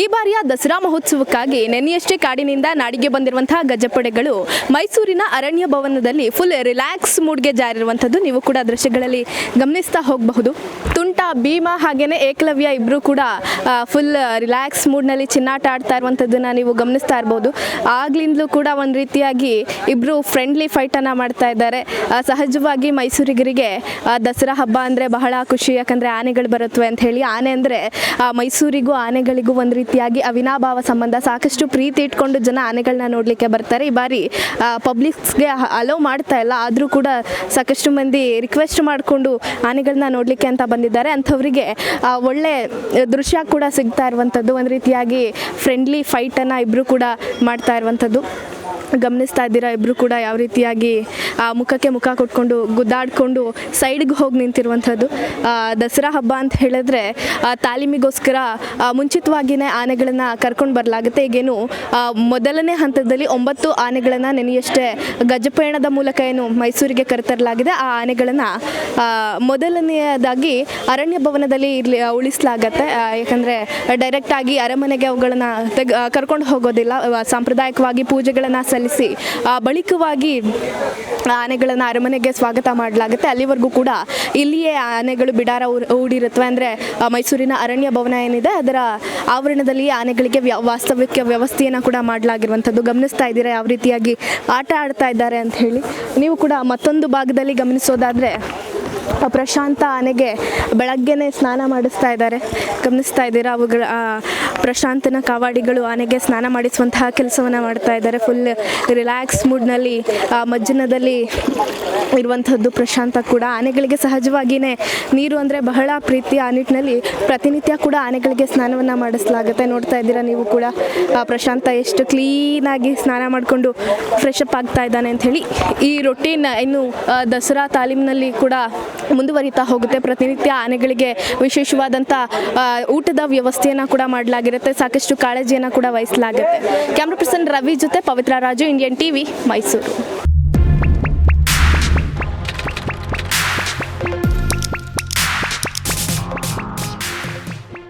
ಈ ಬಾರಿಯ ದಸರಾ ಮಹೋತ್ಸವಕ್ಕಾಗಿ ನೆನೆಯಷ್ಟೇ ಕಾಡಿನಿಂದ ನಾಡಿಗೆ ಬಂದಿರುವಂತಹ ಗಜಪಡೆಗಳು. ಮೈಸೂರಿನ ಅರಣ್ಯ ಭವನದಲ್ಲಿ ಫುಲ್ ರಿಲ್ಯಾಕ್ಸ್ ಮೂಡ್ಗೆ ಜಾರಿರುವಂಥದ್ದು ನೀವು ಕೂಡ ದೃಶ್ಯಗಳಲ್ಲಿ ಗಮನಿಸ್ತಾ ಹೋಗಬಹುದು. ತುಂಟ, ಭೀಮ ಹಾಗೇನೆ ಏಕಲವ್ಯ ಇಬ್ಬರು ಕೂಡ ಫುಲ್ ರಿಲ್ಯಾಕ್ಸ್ ಮೂಡ್ನಲ್ಲಿ ಚಿನ್ನಾಟ ಆಡ್ತಾ ಇರುವಂಥದ್ದನ್ನು ನೀವು ಗಮನಿಸ್ತಾ ಇರ್ಬೋದು. ಆಗ್ಲಿಂದಲೂ ಕೂಡ ಒಂದು ರೀತಿಯಾಗಿ ಇಬ್ಬರು ಫ್ರೆಂಡ್ಲಿ ಫೈಟನ್ನು ಮಾಡ್ತಾ ಇದ್ದಾರೆ. ಸಹಜವಾಗಿ ಮೈಸೂರಿಗರಿಗೆ ದಸರಾ ಹಬ್ಬ ಅಂದರೆ ಬಹಳ ಖುಷಿ, ಯಾಕಂದರೆ ಆನೆಗಳು ಬರುತ್ತವೆ ಅಂತ ಹೇಳಿ. ಆನೆ ಅಂದರೆ ಮೈಸೂರಿಗೂ ಆನೆಗಳಿಗೂ ಒಂದು ರೀತಿಯಾಗಿ ಅವಿನಾಭಾವ ಸಂಬಂಧ ಸಾಕಷ್ಟು ಪ್ರೀತಿ ಇಟ್ಕೊಂಡು ಜನ ಆನೆಗಳನ್ನ ನೋಡಲಿಕ್ಕೆ ಬರ್ತಾರೆ. ಈ ಬಾರಿ ಪಬ್ಲಿಕ್ಸ್ಗೆ ಅಲೋ ಮಾಡ್ತಾ ಇಲ್ಲ. ಆದರೂ ಕೂಡ ಸಾಕಷ್ಟು ಮಂದಿ ರಿಕ್ವೆಸ್ಟ್ ಮಾಡಿಕೊಂಡು ಆನೆಗಳನ್ನ ನೋಡಲಿಕ್ಕೆ ಅಂತ ಬಂದಿದ್ದಾರೆ. ಅಂಥವರಿಗೆ ಒಳ್ಳೆ ದೃಶ್ಯ ಕೂಡ ಸಿಗ್ತಾ ಇರುವಂಥದ್ದು. ಒಂದು ರೀತಿಯಾಗಿ ಫ್ರೆಂಡ್ಲಿ ಫೈಟನ್ನು ಇಬ್ಬರು ಕೂಡ ಮಾಡ್ತಾ ಇರುವಂಥದ್ದು. ಗಮನಿಸ್ತಾ ಇದ್ದೀರಾ? ಇಬ್ಬರು ಕೂಡ ಯಾವ ರೀತಿಯಾಗಿ ಮುಖಕ್ಕೆ ಮುಖ ಕೊಟ್ಕೊಂಡು, ಗುದ್ದಾಡಿಕೊಂಡು ಸೈಡ್ಗೆ ಹೋಗಿ ನಿಂತಿರುವಂಥದ್ದು. ದಸರಾ ಹಬ್ಬ ಅಂತ ಹೇಳಿದ್ರೆ ತಾಲೀಮಿಗೋಸ್ಕರ ಮುಂಚಿತವಾಗಿಯೇ ಆನೆಗಳನ್ನು ಕರ್ಕೊಂಡು ಬರಲಾಗುತ್ತೆ. ಈಗೇನು ಮೊದಲನೇ ಹಂತದಲ್ಲಿ ಒಂಬತ್ತು ಆನೆಗಳನ್ನು ನೆನೆಯಷ್ಟೇ ಗಜಪಯಣದ ಮೂಲಕ ಏನು ಮೈಸೂರಿಗೆ ಕರೆತರಲಾಗಿದೆ. ಆ ಆನೆಗಳನ್ನು ಮೊದಲನೆಯದಾಗಿ ಅರಣ್ಯ ಭವನದಲ್ಲಿ ಇರ್ಲಿ ಉಳಿಸಲಾಗತ್ತೆ. ಯಾಕಂದರೆ ಡೈರೆಕ್ಟಾಗಿ ಅರಮನೆಗೆ ಅವುಗಳನ್ನು ತೆಗ್ ಕರ್ಕೊಂಡು ಹೋಗೋದಿಲ್ಲ. ಸಾಂಪ್ರದಾಯಿಕವಾಗಿ ಪೂಜೆಗಳನ್ನು ಸಲ್ಲಿಸಿ. ಬಳಿಕವಾಗಿ ಆನೆಗಳನ್ನು ಅರಮನೆಗೆ ಸ್ವಾಗತ ಮಾಡಲಾಗುತ್ತೆ. ಅಲ್ಲಿವರೆಗೂ ಕೂಡ ಇಲ್ಲಿಯೇ ಆನೆಗಳು ಬಿಡಾರ ಊಡಿರುತ್ತವೆ. ಅಂದರೆ ಮೈಸೂರಿನ ಅರಣ್ಯ ಭವನ ಏನಿದೆ, ಅದರ ಆವರಣದಲ್ಲಿ ಆನೆಗಳಿಗೆ ವಾಸ್ತವಿಕ ವ್ಯವಸ್ಥೆಯನ್ನು ಕೂಡ ಮಾಡಲಾಗಿರುವಂಥದ್ದು. ಗಮನಿಸ್ತಾ ಇದ್ದೀರಾ? ಯಾವ ರೀತಿಯಾಗಿ ಆಟ ಆಡ್ತಾ ಇದ್ದಾರೆ ಅಂತ ಹೇಳಿ. ನೀವು ಕೂಡ ಮತ್ತೊಂದು ಭಾಗದಲ್ಲಿ ಗಮನಿಸೋದಾದರೆ ಪ್ರಶಾಂತ ಆನೆಗೆ ಬೆಳಗ್ಗೆನೇ ಸ್ನಾನ ಮಾಡಿಸ್ತಾ ಇದ್ದಾರೆ. ಗಮನಿಸ್ತಾ ಇದ್ದೀರಾ? ಅವುಗಳ ಪ್ರಶಾಂತನ ಕಾವಾಡಿಗಳು ಆನೆಗೆ ಸ್ನಾನ ಮಾಡಿಸುವಂತಹ ಕೆಲಸವನ್ನು ಮಾಡ್ತಾ ಇದ್ದಾರೆ. ಫುಲ್ ರಿಲ್ಯಾಕ್ಸ್ ಮೂಡ್ನಲ್ಲಿ ಮಜ್ಜನದಲ್ಲಿ ಇರುವಂಥದ್ದು ಪ್ರಶಾಂತ ಕೂಡ ಆನೆಗಳಿಗೆ ಸಹಜವಾಗಿಯೇ ನೀರು ಅಂದರೆ ಬಹಳ ಪ್ರೀತಿ ಆ ನಿಟ್ಟಿನಲ್ಲಿ ಪ್ರತಿನಿತ್ಯ ಕೂಡ ಆನೆಗಳಿಗೆ ಸ್ನಾನವನ್ನು ಮಾಡಿಸಲಾಗುತ್ತೆ. ನೋಡ್ತಾ ಇದ್ದೀರಾ ನೀವು ಕೂಡ? ಪ್ರಶಾಂತ ಎಷ್ಟು ಕ್ಲೀನಾಗಿ ಸ್ನಾನ ಮಾಡಿಕೊಂಡು ಫ್ರೆಶ್ ಅಪ್ ಆಗ್ತಾ ಇದ್ದಾನೆ ಅಂತ ಹೇಳಿ ಈ ರೊಟೀನ್ ಇನ್ನು ದಸರಾ ತಾಲೀಮಿನಲ್ಲಿ ಕೂಡ ಮುಂದುವರಿತಾ ಹೋಗುತ್ತೆ. ಪ್ರತಿನಿತ್ಯ ಆನೆಗಳಿಗೆ ವಿಶೇಷವಾದಂಥ ಊಟದ ವ್ಯವಸ್ಥೆಯನ್ನು ಕೂಡ ಮಾಡಲಾಗಿರುತ್ತೆ. ಸಾಕಷ್ಟು ಕಾಳಜಿಯನ್ನು ಕೂಡ ವಹಿಸಲಾಗುತ್ತೆ. ಕ್ಯಾಮ್ರಾ ಪರ್ಸನ್ ರವಿ ಜೊತೆ ಪವಿತ್ರ ರಾಜು, ಇಂಡಿಯನ್ ಟಿವಿ, ಮೈಸೂರು.